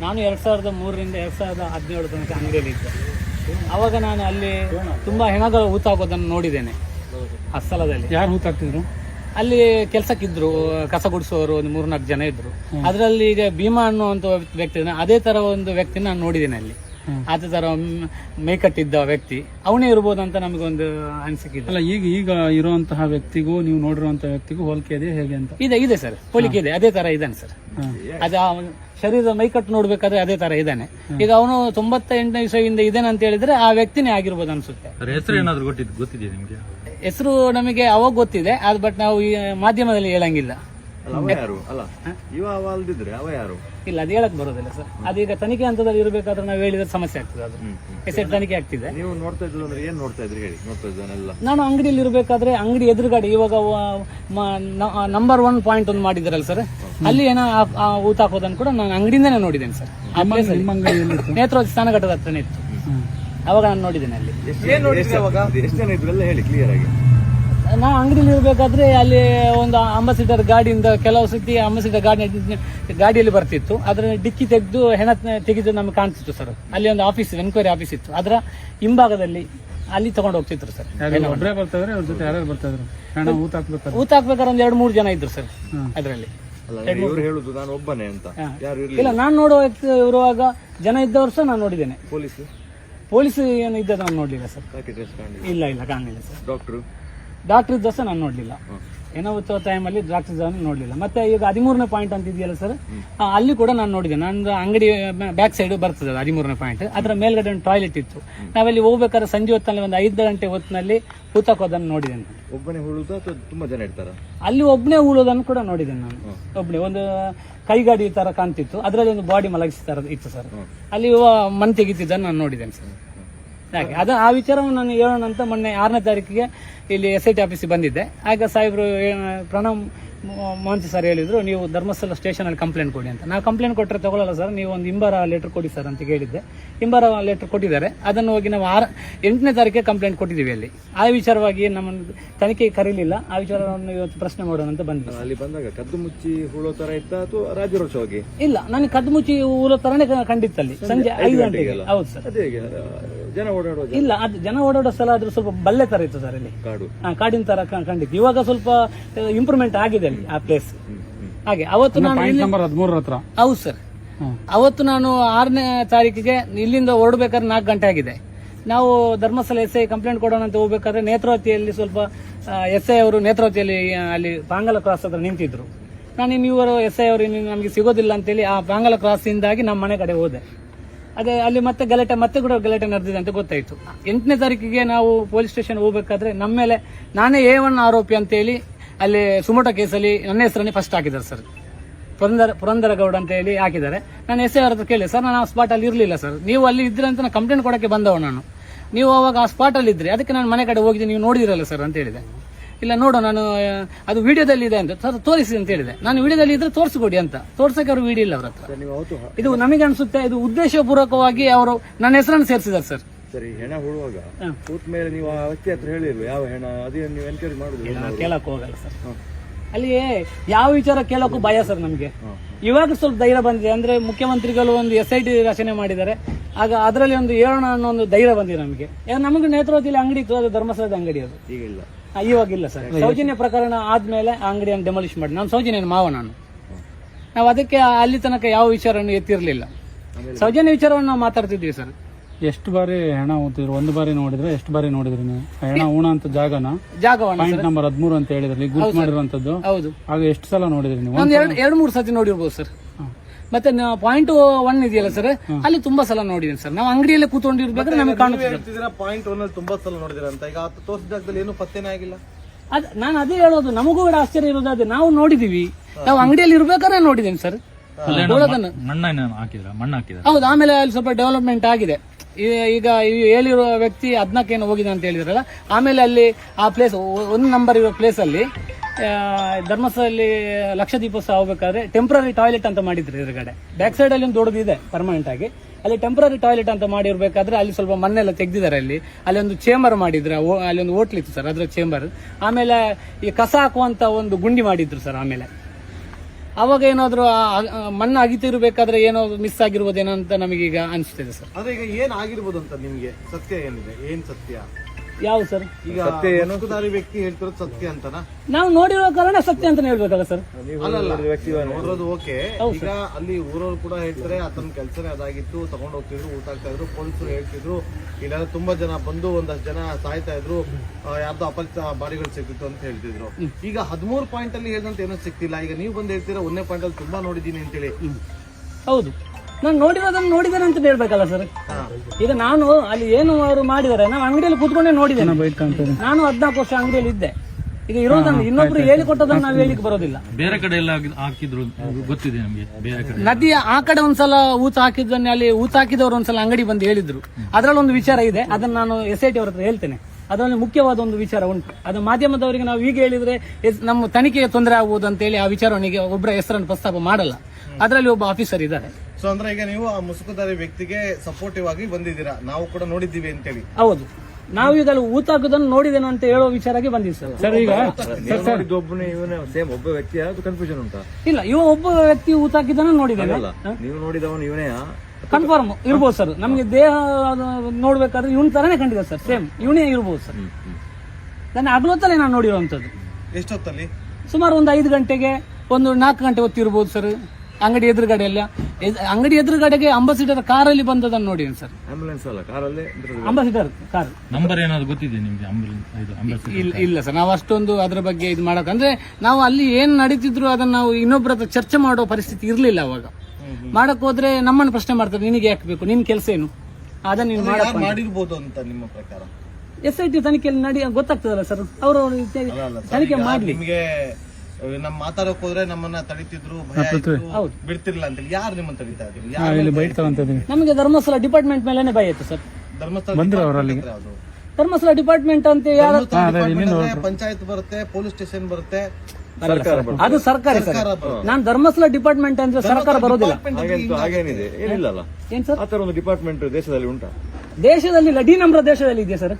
ನಾನು ಎರಡು ಸಾವಿರದ ಮೂರರಿಂದ ಎರಡು ಸಾವಿರದ ಹದಿನೇಳು ತನಕ ಅಂಗಡಿಯಲ್ಲಿ ಇದ್ದೆ. ಅವಾಗ ನಾನು ಅಲ್ಲಿ ತುಂಬ ಹೆಣಗಳು ಹೂತಾಕೋದನ್ನು ನೋಡಿದ್ದೇನೆ. ಆ ಸ್ಥಳದಲ್ಲಿ. ಯಾರು ಹೂತಾಕ್ತಿದ್ರು ಅಲ್ಲಿ ಕೆಲಸಕ್ಕಿದ್ರು ಕಸ ಗುಡಿಸೋರು ಒಂದು ಮೂರ್ನಾಲ್ಕು ಜನ ಇದ್ರು. ಅದರಲ್ಲಿ ಈಗ ಭೀಮಾ ಅನ್ನುವಂತ ವ್ಯಕ್ತಿ ಅದೇ ತರ ಒಂದು ವ್ಯಕ್ತಿನ ನಾನು ನೋಡಿದ್ದೇನೆ ಅಲ್ಲಿ. ಅದೇ ತರ ಮ್- ಮೇಕಟ್ಟಿದ್ದ ವ್ಯಕ್ತಿ. ಅವನೇ ಇರಬಹುದು ಅಂತ ನಮಗೊಂದು ಅನಿಸಿಕೆ ಇದೆ. ಅಲ್ಲ ಈಗ ಈಗ ಇರುವಂತಹ ವ್ಯಕ್ತಿಗೂ ನೀವು ನೋಡಿರುವಂತಹ ವ್ಯಕ್ತಿಗೂ ಹೋಲಿಕೆ ಇದೆ ಹೇಗೆ ಅಂತ? ಇದೆ ಇದೆ ಸರ್. ಹೋಲಿಕೆ ಇದೆ. ಅದೇ ತರ ಇದ್ದಾನೆ ಸರ್. ಅದು ಶರೀರ ಶರೀರದ ಮೈಕಟ್ಟು ನೋಡ್ಬೇಕಾದ್ರೆ ಅದೇ ತರ ಇದ್ದಾನೆ. ಈಗ ಅವನು ತೊಂಬತ್ತ ಎಂಟನೇ ಇಸವಿಯಿಂದ ಇದ್ದಾನೆ ಅಂತ ಹೇಳಿದ್ರೆ ಆ ವ್ಯಕ್ತಿನೇ ಆಗಿರ್ಬೋದು ಅನ್ಸುತ್ತೆ. ಹೆಸರು ಏನಾದ್ರು ಗೊತ್ತಿದ್ ಗೊತ್ತಿದೆ ನಿಮ್ಗೆ? ಹೆಸರು ನಮಗೆ ಅವಾಗ ಗೊತ್ತಿದೆ ಅದು ಬಟ್ ನಾವು ಈ ಮಾಧ್ಯಮದಲ್ಲಿ ಹೇಳಂಗಿಲ್ಲ. ಅಲ್ಲ ಅವ ಯಾರು? ಅಲ್ಲ ಇವ ಅವ ಅಲ್ದಿದ್ರೆ ಅವ ಯಾರು? ಇಲ್ಲ ಅದು ಹೇಳಕ್ ಬರೋದಿಲ್ಲ ಸರ್. ಅದೀಗ ತನಿಖೆ ಹಂತದಲ್ಲಿ ಇರಬೇಕಾದ್ರೆ ನಾವು ಹೇಳಿದ್ರೆ ಸಮಸ್ಯೆ ಆಗ್ತದೆ ಅದು. ಹೆಸರು ತನಿಖೆ ಆಗ್ತಿದೆ. ನೀವು ನೋಡ್ತಾ ಇದ್ರು ಅಂದ್ರೆ ಏನ್ ನೋಡ್ತಾ ಇದ್ರಿ ಹೇಳಿ? ನೋಡ್ತಾ ಇದ್ದಾನೆಲ್ಲ ನಾನು ಅಂಗಡಿಯಲ್ಲಿ ಇರಬೇಕಾದ್ರೆ ಅಂಗಡಿ ಎದುರುಗಡೆ ಇವಾಗ ನಂಬರ್ ಒನ್ ಪಾಯಿಂಟ್ ಒಂದು ಮಾಡಿದ್ರಲ್ಲ ಸರ್. ಅಲ್ಲಿ ಏನೋ ಊತ ಹಾಕೋದನ್ನು ಕೂಡ ನಾನು ಅಂಗಡಿಯಿಂದನೇ ನೋಡಿದ್ದೇನೆ ಸರ್. ನೇತ್ರ ಸ್ಥಾನ ಘಟದ ನೇತ್ರೋಜಿ ಹತ್ರನೇ ಇತ್ತು. ಅವಾಗ ನಾನು ನೋಡಿದ್ದೇನೆ ಅಲ್ಲಿ. ಎಷ್ಟು ಜನ ಇದ್ರೆಲ್ಲ ಹೇಳಿ ಕ್ಲಿಯರ್ ಆಗಿ. ನಾವು ಅಂಗಡಿಯಲ್ಲಿ ಇರಬೇಕಾದ್ರೆ ಅಲ್ಲಿ ಒಂದು ಅಂಬಾಸಿಡರ್ ಗಾಡಿಯಿಂದ ಕೆಲವು ಸತಿ ಅಂಬಾಸಿಡರ್ ಗಾಡಿ ಗಾಡಿಯಲ್ಲಿ ಬರ್ತಿತ್ತು. ಅದರ ಡಿಕ್ಕಿ ತೆಗೆದು ಹೆಣ ತೆಗೆದು ನಮಗೆ ಕಾಣ್ತಿತ್ತು ಸರ್ ಅಲ್ಲಿ ಒಂದು ಆಫೀಸ್ ಎನ್ಕ್ವೈರಿ ಆಫೀಸ್ ಇತ್ತು. ಅದರ ಹಿಂಭಾಗದಲ್ಲಿ ಅಲ್ಲಿ ತಗೊಂಡು ಹೋಗ್ತಿದ್ರು ಸರ್ ಒಬ್ಬರೇ ಬರ್ತಾ ಇದ್ರೆ ಅವ್ರ ಜೊತೆ ಯಾರ್ಯಾರು ಬರ್ತಾ ಇದ್ರು ಹಣ ಹೂತಾಕ್ಬೇಕಾದ್ರೆ ಊತ ಹಾಕ್ಬೇಕಾದ್ರೆ ಒಂದು ಎರಡು ಮೂರು ಜನ ಇದ್ರು ಸರ್. ಅದರಲ್ಲಿ. ಅಲ್ಲ ಇವ್ರು ಹೇಳುದು ನಾನು ಒಬ್ಬನೇ ಅಂತ. ಯಾರು ಇರ್ಲಿ ಇಲ್ಲ ನಾನು ನೋಡುವ ಇರುವಾಗ ಜನ ಇದ್ದವರು ಸಹ ನಾನು ನೋಡಿದ್ದೇನೆ. ಪೊಲೀಸ್? ಪೊಲೀಸ್ ಏನು ಇದ್ದ ನಾನು ನೋಡಲಿಲ್ಲ ಸರ್ ಇಲ್ಲ ಇಲ್ಲ ಕಾಣಲಿಲ್ಲ ಸರ್ ಡಾಕ್ಟ್ರು ಡಾಕ್ಟರ್ ಸಹ ನಾನು ನೋಡಲಿಲ್ಲ. ಏನೋ ಟೈಮಲ್ಲಿ ಡಾಕ್ಟರ್ ಇದ್ದವನು ನೋಡಲಿಲ್ಲ. ಮತ್ತೆ ಈಗ ಹದಿಮೂರನೇ ಪಾಯಿಂಟ್ ಅಂತ ಇದೆಯಲ್ಲ ಸರ್ ಅಲ್ಲಿ ಕೂಡ ನಾನು ನೋಡಿದೆ. ನಾನು ಅಂಗಡಿ ಬ್ಯಾಕ್ ಸೈಡ್ ಬರ್ತದೆ ಅದು ಹದಿಮೂರನೇ ಪಾಯಿಂಟ್ ಅದರ ಮೇಲ್ಗಡೆ ಒಂದು ಟಾಯ್ಲೆಟ್ ಇತ್ತು. ನಾವಲ್ಲಿ ಹೋಗ್ಬೇಕಾದ್ರೆ ಸಂಜೆ ಹೊತ್ತಿನಲ್ಲಿ ಒಂದು ಐದು ಗಂಟೆ ಹೊತ್ತಿನಲ್ಲಿ ಹೂತಕೋದನ್ನು ನೋಡಿದೆ ಒಬ್ಬನೇ ಹುಳುದು ಅಥವಾ ತುಂಬಾ ಜನ ಇರ್ತಾರೆ? ಅಲ್ಲಿ ಒಬ್ಬನೇ ಉಳೋದನ್ನು ಕೂಡ ನೋಡಿದೆ ನಾನು. ಒಬ್ಬನೇ ಒಂದು ಕೈಗಾಡಿ ತರ ಕಾಣ್ತಿತ್ತು. ಅದರಲ್ಲಿ ಒಂದು ಬಾಡಿ ಮಲಗಿಸ್ತಾರ ಇತ್ತು ಸರ್ ಅಲ್ಲಿ ಮನ್ ತೆಗಿತಿದ್ದನ್ನು ನಾನು ನೋಡಿದ್ದೇನೆ ಸರ್ ಹಾಗೆ. ಅದು ಆ ವಿಚಾರವನ್ನು ನಾನು ಹೇಳೋಣ ಅಂತ ಮೊನ್ನೆ ಆರನೇ ತಾರೀಕಿಗೆ ಇಲ್ಲಿ ಎಸ್ ಐ ಟಿ ಆಫೀಸಿಗೆ ಬಂದಿದ್ದೆ. ಆಗ ಸಾಹೇಬರು ಪ್ರಣಮ್ ಮೋಹಂತಿ ಸರ್ ಹೇಳಿದ್ರು ನೀವು ಧರ್ಮಸ್ಥಳ ಸ್ಟೇಷನಲ್ಲಿ ಕಂಪ್ಲೇಂಟ್ ಕೊಡಿ ಅಂತ. ನಾವು ಕಂಪ್ಲೇಂಟ್ ಕೊಟ್ಟರೆ ತಗೊಳ್ಳಲ್ಲ ಸರ್ ನೀವು ಒಂದು ಇಂಬಾರ ಲೆಟರ್ ಕೊಡಿ ಸರ್ ಅಂತ ಹೇಳಿದ್ದೆ. ಇಂಬಾರ ಲೆಟರ್ ಕೊಟ್ಟಿದ್ದಾರೆ. ಅದನ್ನು ಹೋಗಿ ನಾವು ಆರ ಎಂಟನೇ ತಾರೀಕಿಗೆ ಕಂಪ್ಲೇಂಟ್ ಕೊಟ್ಟಿದ್ದೀವಿ ಅಲ್ಲಿ. ಆ ವಿಚಾರವಾಗಿ ನಮ್ಮನ್ನು ತನಿಖೆ ಕರೀಲಿಲ್ಲ. ಆ ವಿಚಾರವನ್ನು ಇವತ್ತು ಪ್ರಶ್ನೆ ಮಾಡೋಣ ಅಂತ ಬಂದ್ವಿ. ಅಲ್ಲಿ ಬಂದಾಗ ಕದ್ದು ಮುಚ್ಚಿ ಹುಳೋ ತರ ಇತ್ತ ಅಥವಾ ಹೋಗಿ ಇಲ್ಲ ನನಗೆ ಕದ್ದು ಮುಚ್ಚಿ ಹೂಳೋ ತರನೇ ಕಂಡಿತ್ತಲ್ಲಿ ಸಂಜೆ ಐದು ಗಂಟೆಗೆ. ಹೌದು ಸರ್ ಜನ ಓಡಾಡುವ ಇಲ್ಲ ಅದು ಜನ ಓಡಾಡೋ ಸ್ಥಳ ಆದ್ರೂ ಸ್ವಲ್ಪ ಬಲ್ಲೆ ತರ ಇತ್ತು ಸರ್ ಇಲ್ಲಿ ಕಾಡು. ಆ, ಕಾಡಿನ ತರ ಕ- ಕಂಡಿತ್ತು. ಇವಾಗ ಸ್ವಲ್ಪ ಇಂಪ್ರೂವ್ಮೆಂಟ್ ಆಗಿದೆ ಅಲ್ಲಿ ಆ ಪ್ಲೇಸ್ ಹಾಗೆ ಅವತ್ತು ನಾನು ಪಾಯಿಂಟ್ ನಂಬರ್ ಹದಿಮೂರರ ಹತ್ರ. ಹೌದು ಸರ್. ಅವತ್ತು ನಾನು ಆರನೇ ತಾರೀಕಿಗೆ ಇಲ್ಲಿಂದ ಹೊರಡ್ಬೇಕಾದ್ರೆ ನಾಲ್ಕು ಗಂಟೆ ಆಗಿದೆ. ನಾವು ಧರ್ಮಸ್ಥಳ ಎಸ್ ಐ ಕಂಪ್ಲೇಂಟ್ ಕೊಡೋಣ ಅಂತ ಹೋಗ್ಬೇಕಾದ್ರೆ ನೇತ್ರಾವತಿಯಲ್ಲಿ ಸ್ವಲ್ಪ ಎಸ್ ಐ ಅವರು ನೇತ್ರಾವತಿಯಲ್ಲಿ ಆ, ಅಲ್ಲಿ ಪಾಂಗಲ ಕ್ರಾಸ್ ಹತ್ರ ನಿಂತಿದ್ರು. ನಾನು ಇನ್ನು ಇವರು ಎಸ್ ಐ ಅವರು ಇನ್ನು ನಮಗೆ ಸಿಗೋದಿಲ್ಲ ಅಂತೇಳಿ ಆ ಪಾಂಗಲ ಕ್ರಾಸ್ ಇಂದಾಗಿ ನಮ್ಮ ಮನೆ ಕಡೆ ಹೋದೆ. ಅದೇ, ಅಲ್ಲಿ ಮತ್ತೆ ಗಲಾಟೆ, ಮತ್ತೆ ಕೂಡ ಗಲಾಟೆ ನಡೆದಿದೆ ಅಂತ ಗೊತ್ತಾಯ್ತು. ಎಂಟನೇ ತಾರೀಕಿಗೆ ನಾವು ಪೊಲೀಸ್ ಸ್ಟೇಷನ್ ಹೋಗ್ಬೇಕಾದ್ರೆ ನಮ್ಮ ಮೇಲೆ ನಾನೇ ಎ ಒನ್ ಆರೋಪಿ ಅಂತೇಳಿ ಅಲ್ಲಿ ಸುಮೋಟ ಕೇಸಲ್ಲಿ ನನ್ನ ಹೆಸರನ್ನೇ ಫಸ್ಟ್ ಹಾಕಿದ್ದಾರೆ ಸರ್ ಪುರಂದರ ಪುರಂದರ ಗೌಡ ಅಂತ ಹೇಳಿ ಹಾಕಿದ್ದಾರೆ. ನಾನು ಎಸ್ ಐ ಹತ್ರ ಕೇಳಿ. ಸರ್ ನಾನು ಆ ಸ್ಪಾಟ್ ಅಲ್ಲಿ ಇರಲಿಲ್ಲ ಸರ್ ನೀವು ಅಲ್ಲಿ ಇದ್ರೆ ಅಂತ ನಾನು ಕಂಪ್ಲೇಂಟ್ ಕೊಡಕ್ಕೆ ಬಂದವ ನಾನು. ನೀವು ಅವಾಗ ಆ ಸ್ಪಾಟ್ ಅಲ್ಲಿ ಇದ್ರಿ. ಅದಕ್ಕೆ ನಾನು ಮನೆ ಕಡೆ ಹೋಗಿದ್ದೆ ನೀವು ನೋಡಿದಿರಲ್ಲ ಸರ್ ಅಂತ ಹೇಳಿದೆ. ಇಲ್ಲ ನೋಡು ನಾನು ಅದು ವಿಡಿಯೋದಲ್ಲಿ ಇದೆ ಅಂತ ಸರ್ ತೋರಿಸಿ ಅಂತ ಹೇಳಿದೆ. ನಾನು ವಿಡಿಯೋದಲ್ಲಿ ಇದ್ರೆ ತೋರಿಸ್ಕೊಡಿ ಅಂತ. ತೋರ್ಸಕ್ಕೆ ಅವರು ವಿಡಿಯೋ ಇಲ್ಲ ಅವ್ರ ಹತ್ರ. ಇದು ನಮಗೆ ಅನ್ಸುತ್ತೆ ಇದು ಉದ್ದೇಶಪೂರ್ವಕವಾಗಿ ಅವರು ನನ್ನ ಹೆಸರನ್ನು ಸೇರಿಸಿದ್ದಾರೆ ಸರ್. ಸರಿ ಹೆಣ ಹುಳುವಾಗ ಕೂತ್ ಮೇಲೆ ನೀವು ಆ ವ್ಯಕ್ತಿ ಹತ್ರ ಹೇಳಿಲ್ವ? ಯಾವ ಹೆಣ? ಅದೇ ನೀವು ಮಾಡುದು ಕೇಳಕ್ ಹೋಗಲ್ಲ ಸರ್. ಅಲ್ಲಿ ಯಾವ ವಿಚಾರ ಕೇಳೋಕ್ಕೂ ಭಯ ಸರ್ ನಮಗೆ. ಇವಾಗ ಸ್ವಲ್ಪ ಧೈರ್ಯ ಬಂದಿದೆ. ಅಂದ್ರೆ ಮುಖ್ಯಮಂತ್ರಿಗಳು ಒಂದು ಎಸ್ ಐ ಟಿ ರಚನೆ ಮಾಡಿದ್ದಾರೆ. ಆಗ ಅದರಲ್ಲಿ ಒಂದು ಏಳೋಣ ಅನ್ನೋ ಒಂದು ಧೈರ್ಯ ಬಂದಿದೆ ನಮಗೆ. ನಮಗೆ ನೇತ್ರಾವತಿಯಲ್ಲಿ ಅಂಗಡಿ ಇತ್ತು ಅದು ಧರ್ಮಸ್ಥಳದ ಅಂಗಡಿ ಅದು. ಈಗ ಇಲ್ಲ. ಆ, ಇವಾಗ ಇಲ್ಲ ಸರ್ ಸೌಜನ್ಯ ಪ್ರಕರಣ ಆದ್ಮೇಲೆ ಆ ಅಂಗಡಿಯನ್ನು ಡೆಮಾಲಿಷ್ ಮಾಡಿ. ನಾನು ಸೌಜನ್ಯನ ಮಾವ ನಾನು. ನಾವು ಅದಕ್ಕೆ ಅಲ್ಲಿ ತನಕ ಯಾವ ವಿಚಾರವನ್ನು ಎತ್ತಿರಲಿಲ್ಲ. ಸೌಜನ್ಯ ವಿಚಾರವನ್ನು ನಾವು ಮಾತಾಡ್ತಿದ್ವಿ ಸರ್. ಎಷ್ಟು ಬಾರಿ ಹೆಣ ಹೋಗ್ತಿದ್ರು ಒಂದು ಬಾರಿ ನೋಡಿದ್ರೆ ಎಷ್ಟು ಬಾರಿ ನೋಡಿದ್ರಿ ನೀವು? ಹೆಣ ಉಣ ಅಂತ ಜಾಗನ? ಜಾಗವನ್ನು ಪಾಯಿಂಟ್ ನಂಬರ್ ಹದಿಮೂರು ಅಂತ ಹೇಳಿದ್ರಲ್ಲಿ ಗುರುತು ಮಾಡಿರುವಂತದ್ದು? ಹೌದು. ಆಗ ಎಷ್ಟು ಸಲ ನೋಡಿದ್ರಿ ನೀವು? ಒಂದು ಎರಡು ಎರಡು ಮೂರು ಸತಿ ನೋಡಿರ್ಬೋದು ಸರ್. ಮತ್ತೆ ಪಾಯಿಂಟ್ ಒನ್ ಇದೆಯಲ್ಲ ಸರ್ ಅಲ್ಲಿ ತುಂಬಾ ಸಲ ನೋಡಿದ್ದೀನಿ ಸರ್ ನಾವು ಅಂಗಡಿಯಲ್ಲಿ ಕೂತ್ಕೊಂಡಿರ್ಬೇಕಾದ್ರೆ ನಮಗೆ ಕಾಣುತ್ತೆ ಸರ್ ಪಾಯಿಂಟ್ ಒನ್ ಅಲ್ಲಿ ತುಂಬಾ ಸಲ ನೋಡಿದಿರ ಅಂತ? ಈಗ ತೋರಿಸಿದ ಜಾಗದಲ್ಲಿ ಏನು ಪತ್ತೆನೇ ಆಗಿಲ್ಲ. ಅದ್ ನಾನು ಅದೇ ಹೇಳೋದು ನಮಗೂ ಕೂಡ ಆಶ್ಚರ್ಯ ಇರೋದು ಅದೇ ನಾವು ನೋಡಿದೀವಿ. ನಾವು ಅಂಗಡಿಯಲ್ಲಿ ಇರ್ಬೇಕಾದ್ರೆ ನೋಡಿದ್ದೀನಿ ಸರ್ ನೋಡೋದನ್ನು. ಹಾಕಿದ್ರ? ಮಣ್ಣು ಹಾಕಿದ್ರ? ಹೌದು ಆಮೇಲೆ ಅಲ್ಲಿ ಸ್ವಲ್ಪ ಡೆವಲಪ್ಮೆಂಟ್ ಆಗಿದೆ. ಈಗ ಹೇಳಿರೋ ವ್ಯಕ್ತಿ ಹದ್ನಾಲ್ಕೇನು ಹೋಗಿದೆ ಅಂತ ಹೇಳಿದ್ರಲ್ಲ ಆಮೇಲೆ ಅಲ್ಲಿ ಆ ಪ್ಲೇಸ್ ಒಂದು ನಂಬರ್ ಇರೋ ಪ್ಲೇಸ್ ಅಲ್ಲಿ ಧರ್ಮಸ್ಥಳದಲ್ಲಿ ಲಕ್ಷ ದೀಪೋತ್ಸವ ಆಗಬೇಕಾದ್ರೆ ಟೆಂಪ್ರರಿ ಟಾಯ್ಲೆಟ್ ಅಂತ ಮಾಡಿದ್ರು ಎದುರುಗಡೆ. ಬ್ಯಾಕ್ ಸೈಡ್ ಅಲ್ಲಿ ಒಂದು ದೊಡ್ಡದಿದೆ ಪರ್ಮನೆಂಟ್ ಆಗಿ. ಅಲ್ಲಿ ಟೆಂಪ್ರರಿ ಟಾಯ್ಲೆಟ್ ಅಂತ ಮಾಡಿರ್ಬೇಕಾದ್ರೆ ಅಲ್ಲಿ ಸ್ವಲ್ಪ ಮಣ್ಣೆಲ್ಲ ತೆಗ್ದಿದ್ದಾರೆ ಅಲ್ಲಿ. ಅಲ್ಲಿ ಒಂದು ಚೇಂಬರ್ ಮಾಡಿದ್ರೆ ಅಲ್ಲಿ ಒಂದು ಹೋಟ್ಲ್ ಇತ್ತು ಸರ್ ಅದ್ರ ಚೇಂಬರ್ ಆಮೇಲೆ ಈ ಕಸ ಹಾಕುವಂತ ಒಂದು ಗುಂಡಿ ಮಾಡಿದ್ರು ಸರ್ ಆಮೇಲೆ. ಅವಾಗ ಏನಾದ್ರು ಮಣ್ಣು ಅಗಿತಿರ್ಬೇಕಾದ್ರೆ ಏನೋ ಮಿಸ್ ಆಗಿರ್ಬೋದೇನೋ ಅಂತ ನಮಗೀಗ ಅನಿಸ್ತಿದೆ ಸರ್. ಅದೇ ಈಗ ಏನ್ ಆಗಿರ್ಬೋದು ಅಂತ ನಿಮ್ಗೆ ಸತ್ಯ ಏನಿದೆ? ಏನ್ ಸತ್ಯ? ಯಾವ ಸರ್? ಈಗ ಮುಸುಕುದಾರಿ ವ್ಯಕ್ತಿ ಹೇಳ್ತಿರೋದು ಸತ್ಯ ಅಂತನಾ? ನಾವು ನೋಡಿರೋ ಕಾರಣ ಸತ್ಯ ಅಂತ ಹೇಳ್ಬೇಕಲ್ಲ ಸರ್? ಅಲ್ಲಲ್ಲ ನೋಡೋದು ಓಕೆ. ಈಗ ಅಲ್ಲಿ ಊರವ್ರು ಕೂಡ ಹೇಳ್ತಾರೆ ಆತನ ಕೆಲಸನೇ ಅದಾಗಿತ್ತು ತಗೊಂಡ್ ಹೋಗ್ತಿದ್ರು ಊಟ ಆಗ್ತಾ ಇದ್ರು ಪೊಲೀಸರು ಹೇಳ್ತಿದ್ರು. ಇಲ್ಲೆಲ್ಲ ತುಂಬಾ ಜನ ಬಂದು ಒಂದಷ್ಟು ಜನ ಸಾಯ್ತಾ ಇದ್ರು. ಆ, ಯಾರ್ದೋ ಅಪರಿಚಿತ ಬಾಡಿಗಳು ಸಿಕ್ತಿತ್ತು ಅಂತ ಹೇಳ್ತಿದ್ರು. ಈಗ ಹದಿಮೂರು ಪಾಯಿಂಟ್ ಅಲ್ಲಿ ಹೇಳಿದಂತ ಏನೋ ಸಿಕ್ತಿಲ್ಲ. ಈಗ ನೀವು ಬಂದು ಹೇಳ್ತೀರಾ ಒಂದನೇ ಪಾಯಿಂಟ್ ಅಲ್ಲಿ ತುಂಬಾ ನೋಡಿದೀನಿ ಅಂತೇಳಿ. ಹೌದು. ನಾನು ನೋಡಿರೋದನ್ನ ನೋಡಿದ್ದೇನೆ ಅಂತ ಹೇಳ್ಬೇಕಲ್ಲ ಸರ್ ಈಗ ನಾನು ಅಲ್ಲಿ ಏನು ಅವರು ಮಾಡಿದ್ದಾರೆ ನಾವು ಅಂಗಡಿಯಲ್ಲಿ ಕೂತ್ಕೊಂಡೆ ನೋಡಿದ್ದೇನೆ. ಬೈಟ್ ಕಾಣ್ತದೆ ನಾನು ಹದಿನಾಲ್ಕು ವರ್ಷ ಅಂಗಡಿಯಲ್ಲಿ ಇದ್ದೆ. ಈಗ ಇರೋದನ್ನ ಇನ್ನೊಬ್ರು ಹೇಳಿಕೊಟ್ಟದನ್ನ ನಾವು ಹೇಳಿಕ್ ಬರೋದಿಲ್ಲ. ಬೇರೆ ಕಡೆ ಎಲ್ಲ ಹಾಕಿ- ಹಾಕಿದ್ರು ಗೊತ್ತಿದೆ ನಮಗೆ ಬೇರೆ ಕಡೆ. ನದಿಯ ಆ ಕಡೆ ಒಂದ್ಸಲ ಊತ ಹಾಕಿದ್ದನ್ನೇ ಅಲ್ಲಿ ಊತ ಹಾಕಿದವರು ಒಂದ್ಸಲ ಅಂಗಡಿ ಬಂದು ಹೇಳಿದ್ರು. ಅದರಲ್ಲಿ ಒಂದು ವಿಚಾರ ಇದೆ ಅದನ್ನ ನಾನು ಎಸ್ ಐ ಟಿ ಅವ್ರ ಹತ್ರ ಹೇಳ್ತೇನೆ. ಅದರಲ್ಲಿ ಮುಖ್ಯವಾದ ಒಂದು ವಿಚಾರ ಉಂಟು. ಅದು ಮಾಧ್ಯಮದವರಿಗೆ ನಾವು ಈಗ ಹೇಳಿದ್ರೆ ನಮ್ಮ ತನಿಖೆಗೆ ತೊಂದರೆ ಆಗ್ಬೋದು ಅಂತೇಳಿ ಆ ವಿಚಾರವನಿಗೆ ಒಬ್ಬರ ಹೆಸರನ್ನು ಪ್ರಸ್ತಾಪ ಮಾಡಲ್ಲ. ಅದರಲ್ಲಿ ಒಬ್ಬ ಆಫೀಸರ್ ಇದ್ದಾರೆ. ಸೊ ಅಂದ್ರೆ ಈಗ ನೀವು ಆ ಮುಸುಕುದಾರಿ ವ್ಯಕ್ತಿಗೆ ಸಪೋರ್ಟಿವ್ ಆಗಿ ಬಂದಿದ್ದೀರಾ? ನಾವು ಕೂಡ ನೋಡಿದ್ದೀವಿ ಅಂತೇಳಿ. ಹೌದು. ನಾವು ಈಗ ಅಲ್ಲಿ ಊತ ಹಾಕೋದನ್ನು ನೋಡಿದೇನೋ ಅಂತ ಹೇಳೋ ವಿಚಾರಕ್ಕೆ ಬಂದಿದ್ದೀವಿ ಸರ್. ಸರ್ ಈಗ ಒಬ್ಬನೇ ಇವನೇ ಸೇಮ್ ಒಬ್ಬ ವ್ಯಕ್ತಿ ಅದು ಕನ್ಫ್ಯೂಷನ್ ಉಂಟಾ? ಇಲ್ಲ ಇವ ಒಬ್ಬ ವ್ಯಕ್ತಿ ಊತ ಹಾಕಿದ್ದಾನೆ ನೋಡಿದ್ದೇನೆ ಅಲ್ಲ ನೀವು ನೋಡಿದವನು ಇವನೇ ಕನ್ಫರ್ಮ್ ಇರ್ಬೋದು ಸರ್. ನಮಗೆ ದೇಹ ನೋಡ್ಬೇಕಾದ್ರೆ ಇವನ್ ತರನೇ ಕಂಡಿದೆ ಸರ್. ಸೇಮ್ ಇವನೇ ಇರ್ಬೋದು ಸರ್. ನನ್ನ ಹಗಲೊತ್ತಲ್ಲೇ ನಾನು ನೋಡಿರುವಂತದ್ದು ಎಷ್ಟೊತ್ತಲ್ಲಿ? ಸುಮಾರು ಒಂದು ಐದು ಗಂಟೆಗೆ ಒಂದು ನಾಲ್ಕು ಗಂಟೆ ಹೊತ್ತಿರ್ಬೋದು ಸರ್ ಅಂಗಡಿ ಎದುರುಗಡೆ ಎಲ್ಲ ಅಂಗಡಿ ಎದುರುಗಡೆಗೆ ಅಂಬಾಸಿಡರ್ ಕಾರಲ್ಲಿ ಬಂದದನ್ನು ನೋಡಿ ಸರ್? ಆಂಬುಲೆನ್ಸ್ ಅಲ್ಲ ಕಾರಲ್ಲೇ ಅಂಬಾಸಿಡರ್ ಕಾರ್. ನಂಬರ್ ಏನಾದ್ರು ಗೊತ್ತಿದೆ ನಿಮ್ಗೆ ಆಂಬುಲೆನ್ಸ್ ಇಲ್ಲ ಇಲ್ಲ ಸರ್ ನಾವು ಅಷ್ಟೊಂದು ಅದ್ರ ಬಗ್ಗೆ ಇದು ಮಾಡಕ್ ಅಂದ್ರೆ ನಾವು ಅಲ್ಲಿ ಏನ್ ನಡೀತಿದ್ರು ಅದನ್ನ ನಾವು ಇನ್ನೊಬ್ಬರ ಹತ್ರ ಚರ್ಚೆ ಮಾಡೋ ಪರಿಸ್ಥಿತಿ ಇರ್ಲಿಲ್ಲ ಅವಾಗ. ಮಾಡಕ್ ಹೋದ್ರೆ ನಮ್ಮನ್ನು ಪ್ರಶ್ನೆ ಮಾಡ್ತಾರೆ ನಿನಗೆ ಯಾಕೆ ಬೇಕು? ನಿನ್ ಕೆಲಸ ಏನು? ಅದನ್ನ ನೀನು ಮಾಡಿರ್ಬೋದು ಅಂತ ನಿಮ್ಮ ಪ್ರಕಾರ? ಎಸ್ ಐ ಟಿ ತನಿಖೆಯಲ್ಲಿ ನಡಿ ಗೊತ್ತಾಗ್ತದಲ್ಲ ಸರ್? ಅವರು ತನಿಖೆ ಮಾಡ್ಲಿ. ನಮ್ ಮಾತಾಡಕ್ ಹೋದ್ರೆ ನಮ್ಮನ್ನ ತಡಿತಿದ್ರು ಭಯ ಇತ್ತು. ಬಿಡ್ತಿರ್ಲಿಲ್ಲ ಅಂತೇಳಿ ಯಾರು ನಿಮ್ಮನ್ನ ತಡಿತಾ ಇದ್ರು? ಹಾ, ಇಲ್ಲಿ ಬೈಟ್ ನಮಗೆ ಧರ್ಮಸ್ಥಳ ಡಿಪಾರ್ಟ್ಮೆಂಟ್ ಮೇಲೆನೆ ಭಯ ಇತ್ತು ಸರ್. ಧರ್ಮಸ್ಥಳ ಬಂದ್ರು department ಅವ್ರು ಅಲ್ಲಿಗೆ. ಯಾವ್ದು? ಧರ್ಮಸ್ಥಳ ಡಿಪಾರ್ಟ್ಮೆಂಟ್ ಅಂತ ಯಾರು ಧರ್ಮಸ್ಥಳ department ಅಂದ್ರೆ ಪಂಚಾಯತ್ ಬರುತ್ತೆ ಪೊಲೀಸ್ ಸ್ಟೇಷನ್ ಬರುತ್ತೆ. ಅದು ಸರ್ಕಾರಿ ಸರ್. ಸರ್ಕಾರ ಬರುತ್ತೆ. ನಾನು ಧರ್ಮಸ್ಥಳ ಡಿಪಾರ್ಟ್ಮೆಂಟ್ ಅಂದ್ರೆ ಸರ್ಕಾರ ಬರೋದಿಲ್ಲ. Department ಹಾಗೆಂತ ಹಾಗೇನಿದೆ? ಏನಿಲ್ಲಲ್ಲ. ಏನ್ ಸರ್? ಆತರ ಒಂದು ಡಿಪಾರ್ಟ್ಮೆಂಟ್ ದೇಶದಲ್ಲಿ ಉಂಟಾ? ದೇಶದಲ್ಲಿ ಇಲ್ಲ ಡಿ ನಂಬ್ರ ದೇಶದಲ್ಲಿ ಇದೆಯಾ ಸರ್?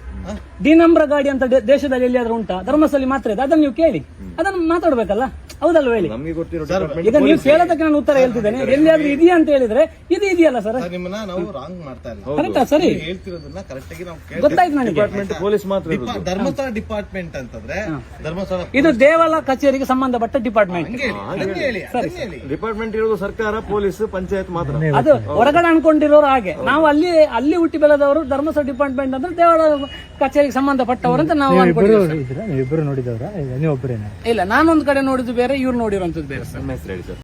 ಡಿ ನಂಬ್ರ ಗಾಡಿ ಅಂತ ದೇ- ದೇಶದಲ್ಲಿ ಎಲ್ಲಿಯಾದ್ರೂ ಉಂಟಾ? ಧರ್ಮಸ್ಥಳ ಮಾತ್ರ ಇದೆ. ಅದನ್ನ ನೀವು ಕೇಳಿ. ಅದನ್ನ ಮಾತಾಡ್ಬೇಕಲ್ಲ? ಹೌದಲ್ವ ಹೇಳಿ? ನಮಗೆ ಗೊತ್ತಿರೋ ಡಿಪಾರ್ಟ್ಮೆಂಟ್ ಈಗ ನೀವು ಕೇಳೋದಕ್ಕೆ ನಾನು ಉತ್ತರ ಹೇಳ್ತಿದ್ದೇನೆ. ಎಲ್ಲಿಯಾದ್ರೂ ಇದೆಯಾ ಅಂತ ಹೇಳಿದ್ರೆ ಇದು ಇದೆಯಲ್ಲ ಸರ್? ಸರ್, ನಿಮ್ಮನ್ನ ನಾವು ರಾಂಗ್ ಮಾಡ್ತಾ ಇಲ್ಲ. ಕರೆಕ್ಟಾ ಸರಿ? ನೀವು ಹೇಳ್ತಿರೋದನ್ನ ಕರೆಕ್ಟ್ ಆಗಿ ನಾವು. ಗೊತ್ತಾಯ್ತು ನನಗೆ. ಡಿಪಾರ್ಟ್ಮೆಂಟ್ ಪೊಲೀಸ್ ಮಾತ್ರ ಇರೋದು. ಡಿಪಾ- ಧರ್ಮಸ್ಥಳ ಡಿಪಾರ್ಟ್ಮೆಂಟ್ ಅಂತಂದ್ರೆ ಧರ್ಮಸ್ಥಳ ಇದು ದೇವಾಲ ಕಚೇರಿಗೆ ಸಂಬಂಧಪಟ್ಟ ಡಿಪಾರ್ಟ್ಮೆಂಟ್ ಹಂಗೆ ಹೇಳಿ, ಅದನ್ನೇ ಹೇಳಿ ಅದನ್ನೇ ಹೇಳಿ. ಡಿಪಾರ್ಟ್ಮೆಂಟ್ ಇರೋದು ಸರ್ಕಾರ ಪೊಲೀಸ್ ಪಂಚಾಯತ್ ಮಾತ್ರ. ಅದು ಹೊರಗಡೆ ಅನ್ಕೊಂಡಿರೋರು ಹಾಗೆ. ನಾವು ಅಲ್ಲಿ ಅಲ್ಲಿ ಹುಟ್ಟಿ ಬೆಳೆದವರು ಧರ್ಮಸ್ಥಳ ಡಿಪಾರ್ಟ್ಮೆಂಟ್ ಅಂದ್ರೆ ದೇವಾಲ ಕಚೇರಿಗೆ ಸಂಬಂಧಪಟ್ಟವರು ಅಂತ ನಾವು ಅನ್ಕೊಂಡಿದ್ದೀವಿ ಇಬ್ಬರು ನೋಡಿದವರ? ನೀವು ಒಬ್ಬರೇನ ಇಲ್ಲ ನಾನೊಂದು ಕಡೆ ನೋಡಿದ್ದು ಬೇರೆ ಇವ್ರು ನೋಡಿರುವಂತದ್ದು ಬೇರೆ ಸರ್. ಹೆಸರು ಹೇಳಿ ಸರ್.